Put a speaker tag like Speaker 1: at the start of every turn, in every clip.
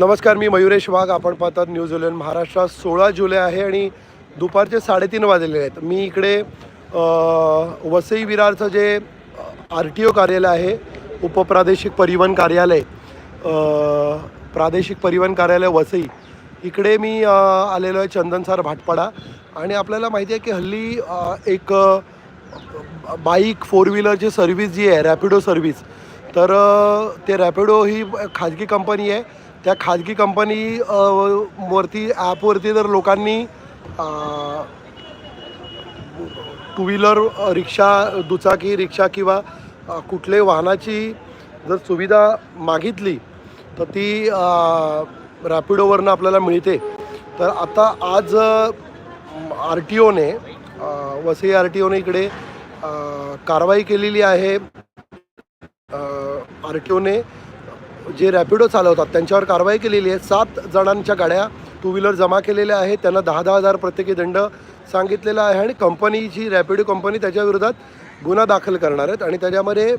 Speaker 1: नमस्कार मी मयुरेश वाघ. आपण पाहतात न्यूज इलेव्हन महाराष्ट्रात सोळा जुलै आहे आणि दुपारचे साडेतीन वाजलेले आहेत. मी इकडे वसई विरारचं जे आर टी ओ कार्यालय आहे उपप्रादेशिक परिवहन कार्यालय प्रादेशिक परिवहन कार्यालय वसई. इकडे मी आलेलो आहे चंदनसार भाटपाडा. आणि आपल्याला माहिती आहे की हल्ली एक बाईक फोर व्हीलरची सर्व्हिस जी आहे रॅपिडो सर्व्हिस तर ते रॅपिडो ही खाजगी कंपनी आहे. त्या खाजगी कंपनी वरती ॲपवरती जर लोकांनी टू व्हीलर रिक्षा दुचाकी रिक्षा किंवा अ, कुठल्याही वाहनाची जर सुविधा मागितली तर ती रॅपिडोवरनं आपल्याला मिळते. तर आता आज आर टी ओने वसई आर टी ओने इकडे कारवाई केलेली आहे. आर टी ओने जे रॅपिडो चालवतात त्यांच्यावर कारवाई केलेली आहे. सात जणांच्या गाड्या टू व्हीलर जमा केलेल्या आहेत. त्यांना दहा दहा हजार प्रत्येकी दंड सांगितलेला आहे आणि कंपनीची रॅपिडो कंपनी त्याच्याविरोधात गुन्हा दाखल करणार आहेत. आणि त्याच्यामध्ये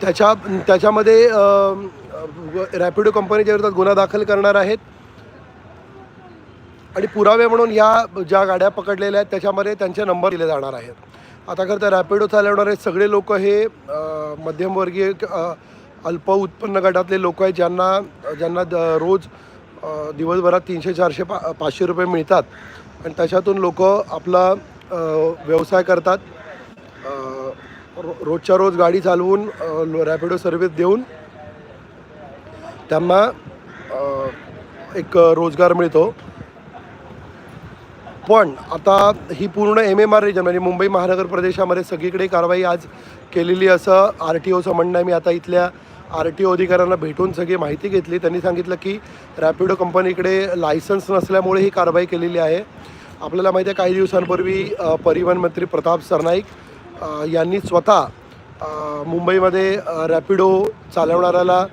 Speaker 1: त्याच्या त्याच्यामध्ये रॅपिडो कंपनीच्या विरोधात गुन्हा दाखल करणार आहेत. आणि पुरावे म्हणून ह्या ज्या गाड्या पकडलेल्या आहेत त्याच्यामध्ये त्यांचे नंबर दिले जाणार आहेत. आता करता रॅपिडो चालवणारे सगळे लोक हे मध्यमवर्गीय अल्प उत्पन्न गटातले लोक आहेत ज्यांना ज्यांना द रोज दिवसभरात तीनशे चारशे पा पाचशे रुपये मिळतात. आणि त्याच्यातून लोक आपला व्यवसाय करतात. रो रोजच्या रोज गाडी चालवून रॅपिडो सर्व्हिस देऊन त्यांना एक रोजगार मिळतो. पण आता ही पूर्ण एम एम आर रिजन म्हणजे मुंबई महानगर प्रदेशामध्ये सगळीकडे कारवाई आज केलेली असं आर टी ओचं म्हणणं आहे. मी आता इथल्या आर टी ओ अधिकाऱ्यांना भेटून सगळी माहिती घेतली. त्यांनी सांगितलं की रॅपिडो कंपनीकडे लायसन्स नसल्यामुळे ही कारवाई केलेली आहे. आपल्याला माहिती आहे काही दिवसांपूर्वी परिवहन मंत्री प्रताप सरनाईक यांनी स्वतः मुंबईमध्ये रॅपिडो चालवणाऱ्याला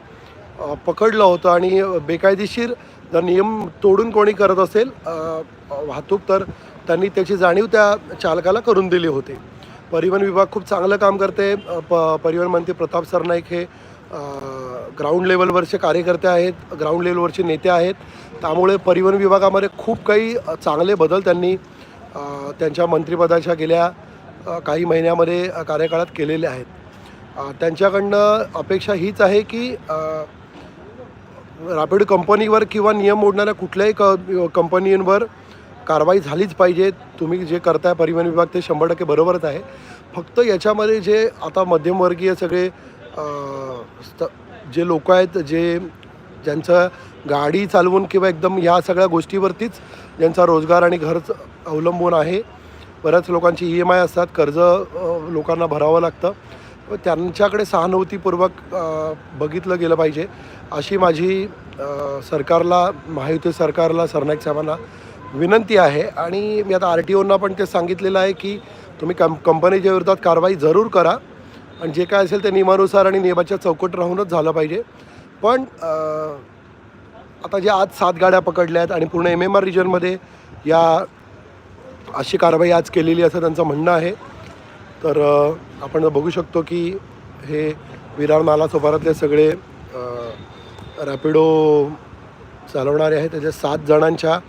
Speaker 1: पकडलं होतं आणि बेकायदेशीर जर नियम तोडून कोणी करत असेल वाहतूक तर त्यांनी त्याची जाणीव त्या चालकाला करून दिली होती. परिवहन विभाग खूप चांगलं काम करते. प परिवहन मंत्री प्रताप सरनाईक हे ग्राउंड लेवलवरचे कार्यकर्ते आहेत ग्राउंड लेवलवरचे नेते आहेत. त्यामुळे परिवहन विभागामध्ये खूप काही चांगले बदल त्यांनी त्यांच्या मंत्रिपदाच्या गेल्या काही महिन्यामध्ये कार्यकाळात केलेले आहेत. त्यांच्याकडनं अपेक्षा हीच आहे की रॅपिड कंपनीवर किंवा नियम मोडणाऱ्या कुठल्याही क कंपनींवर कारवाई झालीच पाहिजे. तुम्ही जे करताय परिवहन विभाग ते शंभर टक्के बरोबरच आहे. फक्त याच्यामध्ये जे आता मध्यमवर्गीय सगळे स्त जे लोक आहेत जे ज्यांचं गाडी चालवून किंवा एकदम ह्या सगळ्या गोष्टीवरतीच ज्यांचा रोजगार आणि घरच अवलंबून आहे. बऱ्याच लोकांची ई एम आय असतात कर्ज लोकांना भरावं लागतं. व त्यांच्याकडे सहानुभूतीपूर्वक बघितलं गेलं पाहिजे. अशी माझी सरकारला महायुती सरकारला सरनाईक साहेबांना विनंती आहे. आणि मी आता आर टी ओना पण ते सांगितलेलं आहे की तुम्ही कं कंपनीच्या विरोधात कारवाई जरूर करा. आणि जे काय असेल ते नियमानुसार आणि नियमाच्या चौकट राहूनच झालं पाहिजे. पण आता जे आज सात गाड्या पकडल्या आहेत आणि पूर्ण एम एम आर रिजनमध्ये या अशी कारवाई आज केलेली असं त्यांचं म्हणणं आहे. तर आपण बघू शकतो की हे विरार नाला सोपारातले सगळे रॅपिडो चालवणारे आहेत. त्याच्या सात जणांच्या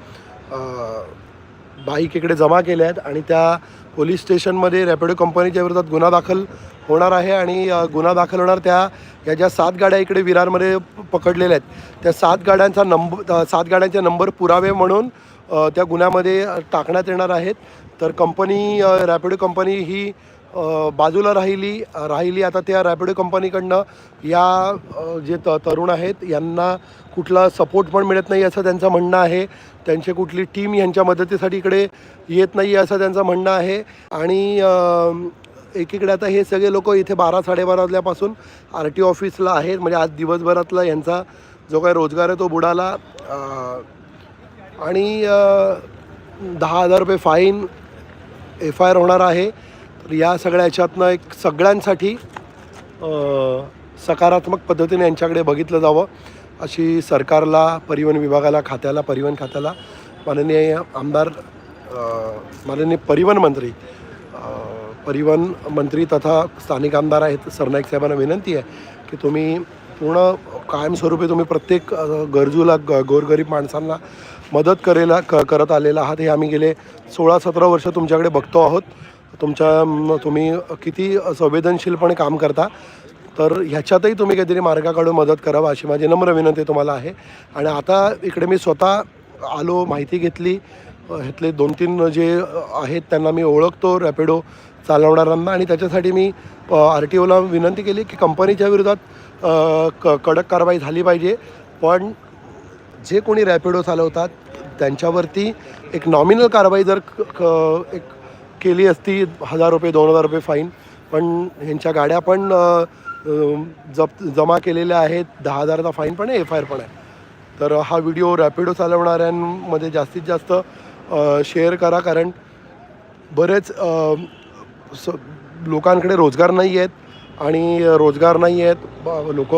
Speaker 1: बाईक इकडे जमा केल्या आहेत आणि त्या पोलीस स्टेशनमध्ये रॅपिडो कंपनीच्या विरोधात गुन्हा दाखल होणार आहे आणि गुन्हा दाखल होणार त्या या ज्या सात गाड्या इकडे विरारमध्ये पकडलेल्या आहेत त्या सात गाड्यांचा नंबर सात गाड्यांचे नंबर पुरावे म्हणून त्या गुन्ह्यामध्ये टाकण्यात येणार आहेत. तर कंपनी रॅपिडो कंपनी ही बाजूला राहिली राहिली आता त्या रॅपिडो कंपनीकडनं या जे त तरुण आहेत यांना कुठला सपोर्ट पण मिळत नाही असं त्यांचं म्हणणं आहे. त्यांची कुठली टीम यांच्या मदतीसाठी इकडे येत नाही असं त्यांचं म्हणणं आहे. आणि एकीकडे आता हे सगळे लोक इथे बारा साडेबारा वाजल्यापासून आर टी ऑफिसला आहेत. म्हणजे आज दिवसभरातला यांचा जो काही रोजगार आहे तो बुडाला. आणि दहा हजार रुपये फाईन एफ आय आर होणार आहे. तर या सगळ्या ह्याच्यातनं एक सगळ्यांसाठी सकारात्मक पद्धतीने यांच्याकडे बघितलं जावं. अशी सरकारला परिवहन विभागाला खात्याला परिवहन खात्याला माननीय आमदार माननीय परिवहन मंत्री परिवहन मंत्री तथा स्थानिक आमदार आहेत सरनाईक साहेबांना विनंती आहे की तुम्ही पूर्ण कायमस्वरूपी तुम्ही प्रत्येक गरजूला ग गोरगरीब माणसांना मदत करेला क करत आलेला आहात. हे आम्ही गेले सोळा सतरा वर्ष तुमच्याकडे बघतो आहोत. तुमच्या तुम्ही किती संवेदनशीलपणे काम करता तर ह्याच्यातही तुम्ही काहीतरी मार्गाकडून मदत करावा अशी माझी नम्र विनंती तुम्हाला आहे. आणि आता इकडे मी स्वतः आलो माहिती घेतली. ह्यातले दोन तीन जे आहेत त्यांना मी ओळखतो रॅपिडो चालवणाऱ्यांना. आणि त्याच्यासाठी मी आर टी ओला विनंती केली की कंपनीच्या विरोधात क कडक कारवाई झाली पाहिजे. पण जे कोणी रॅपिडो चालवतात त्यांच्यावरती एक नॉमिनल कारवाई जर क क- एक केली असती हजार रुपये दोन हजार रुपये फाईन पण ह्यांच्या गाड्या पण जप जमा केलेल्या आहेत. दहा हजाराचा फाईन पण आहे एफ आय आर पण आहे. तर हा व्हिडिओ रॅपिडो चालवणाऱ्यांमध्ये जास्तीत जास्त शेअर करा. कारण बरेच स लोकांकडे रोजगार नाही आहेत. आणि रोजगार नाही आहेत. लोक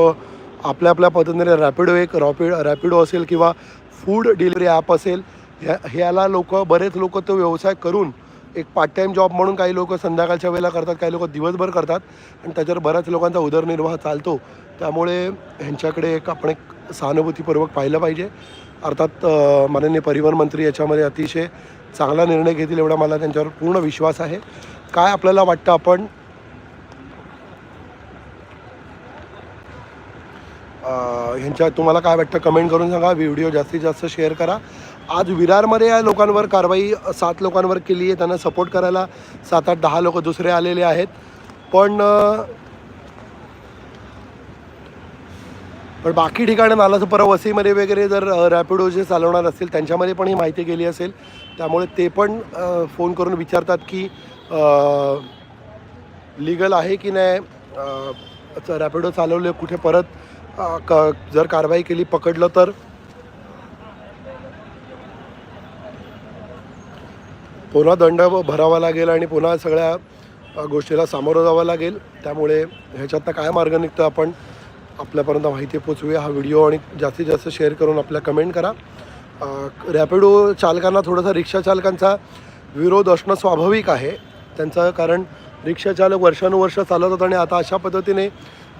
Speaker 1: आपल्या आपल्या पद्धतीने रॅपिडो एक रॉपिड रॅपिडो असेल किंवा फूड डिलिव्हरी ॲप असेल ह्या ह्याला लोक बरेच लोक तो व्यवसाय करून एक पार्ट टाईम जॉब म्हणून काही लोक संध्याकाळच्या वेळेला करतात काही लोक दिवसभर करतात. आणि त्याच्यावर बऱ्याच लोकांचा उदरनिर्वाह चालतो. त्यामुळे ह्यांच्याकडे एक आपण एक सहानुभूतीपूर्वक पाहिलं पाहिजे. अर्थात माननीय परिवहन मंत्री याच्यामध्ये अतिशय चांगला निर्णय घेतील एवढा मला त्यांच्यावर पूर्ण विश्वास आहे. काय आपल्याला वाटतं आपण? ह्यांच्या तुम्हाला काय वाटतं? कमेंट करून सांगा. व्हिडिओ जास्तीत जास्त शेअर करा. आज विरारमध्ये या लोकांवर कारवाई सात लोकांवर केली आहे त्यांना सपोर्ट करायला. सात आठ दहा लोक दुसरे आलेले आहेत. पण पण बाकी ठिकाणी नालासोपारा परवा वसईमध्ये वगैरे जर रॅपिडो जे चालवणार असतील त्यांच्यामध्ये पण ही माहिती गेली असेल. त्यामुळे ते पण फोन करून विचारतात की लिगल आहे की नाही? रॅपिडो चालवले कुठे परत क जर कारवाई केली पकडलं तर? पुन्हा दंड भरावा लागेल आणि पुन्हा सगळ्या गोष्टीला सामोरं जावं लागेल. त्यामुळे ह्याच्यातनं काय मार्ग निघतं आपण आपल्यापर्यंत माहिती पोचवूया हा व्हिडिओ आणि जास्तीत जास्त शेअर करून आपल्या कमेंट करा. रॅपिडो चालकांना थोडासा रिक्षा चालकांचा विरोध असणं स्वाभाविक आहे. त्यांचं कारण रिक्षाचालक वर्षानुवर्ष चालत चालवतात आणि आता अशा पद्धतीने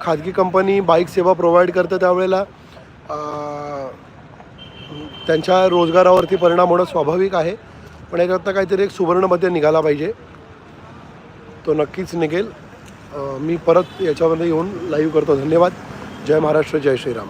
Speaker 1: खाजगी कंपनी बाईक सेवा प्रोव्हाइड करते त्यावेळेला त्यांच्या रोजगारावरती परिणाम होणं स्वाभाविक आहे. पण याच्यातनं काहीतरी एक सुवर्णमध्ये निघाला पाहिजे. तो नक्कीच निघेल. मी परत याच्यामध्ये येऊन लाईव्ह करतो. धन्यवाद. जय महाराष्ट्र जय श्रीराम.